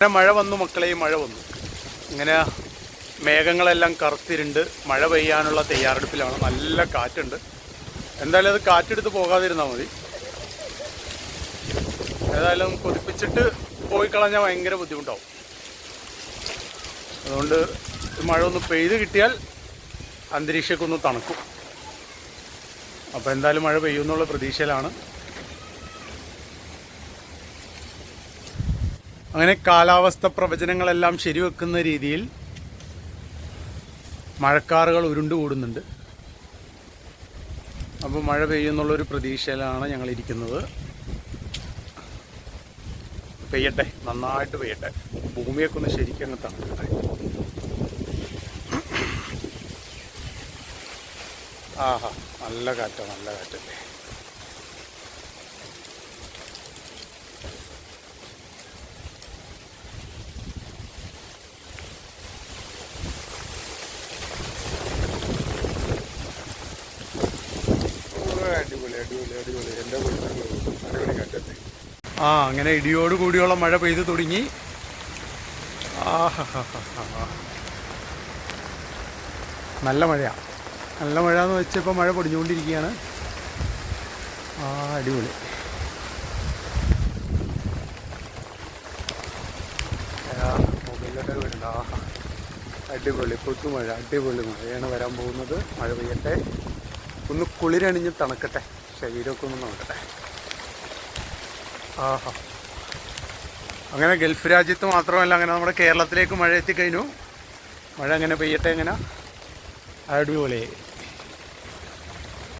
അങ്ങനെ മഴ വന്നു മക്കളെ മഴ വന്നു. ഇങ്ങനെ മേഘങ്ങളെല്ലാം കറുത്തിരുണ്ട്. മഴ പെയ്യാനുള്ള തയ്യാറെടുപ്പിലാണ്. നല്ല കാറ്റുണ്ട്. എന്തായാലും അത് കാറ്റെടുത്ത് പോകാതിരുന്നാൽ മതി. ഏതായാലും കൊതിപ്പിച്ചിട്ട് പോയി കളഞ്ഞാൽ ഭയങ്കര ബുദ്ധിമുട്ടാവും. അതുകൊണ്ട് മഴ ഒന്ന് പെയ്ത് കിട്ടിയാൽ അന്തരീക്ഷക്കൊന്ന് തണുക്കും. അപ്പോൾ എന്തായാലും മഴ പെയ്യുമെന്നുള്ള പ്രതീക്ഷയിലാണ്. അങ്ങനെ കാലാവസ്ഥ പ്രവചനങ്ങളെല്ലാം ശരിവെക്കുന്ന രീതിയിൽ മഴക്കാറുകൾ ഉരുണ്ടുകൂടുന്നുണ്ട്. അപ്പോൾ മഴ പെയ്യുന്നുള്ളൊരു പ്രതീക്ഷയിലാണ് ഞങ്ങളിരിക്കുന്നത്. പെയ്യട്ടെ നന്നായിട്ട് പെയ്യട്ടെ. ഭൂമിയൊക്കെ ഒന്ന് ശരിക്കും അങ്ങ് തണുക്കട്ടെ. ആഹാ നല്ല കാറ്റാണ് നല്ല കാറ്റല്ലേ? ആ അങ്ങനെ ഇടിയോട് കൂടിയുള്ള മഴ പെയ്തു തുടങ്ങി. നല്ല മഴയാ. നല്ല മഴ എന്ന് വെച്ചപ്പോൾ മഴ പൊടിഞ്ഞുകൊണ്ടിരിക്കുകയാണ്. ആ അടിപൊളി. മൊബൈലിലൊക്കെ വരുന്നുണ്ട് ആ അടിപൊളി. പുത്തുമഴ അടിപൊളി മഴയാണ് വരാൻ പോകുന്നത്. മഴ പെയ്യട്ടെ. ഒന്ന് കുളിരണിഞ്ഞ് തണുക്കട്ടെ. ശരീരമൊക്കെ ഒന്ന് നോക്കട്ടെ ആഹാ. അങ്ങനെ ഗൾഫ് രാജ്യത്ത് മാത്രമല്ല അങ്ങനെ നമ്മുടെ കേരളത്തിലേക്ക് മഴ എത്തിക്കഴിഞ്ഞു മഴ അങ്ങനെ പെയ്യട്ടെ എങ്ങനെ? അടിപൊളി.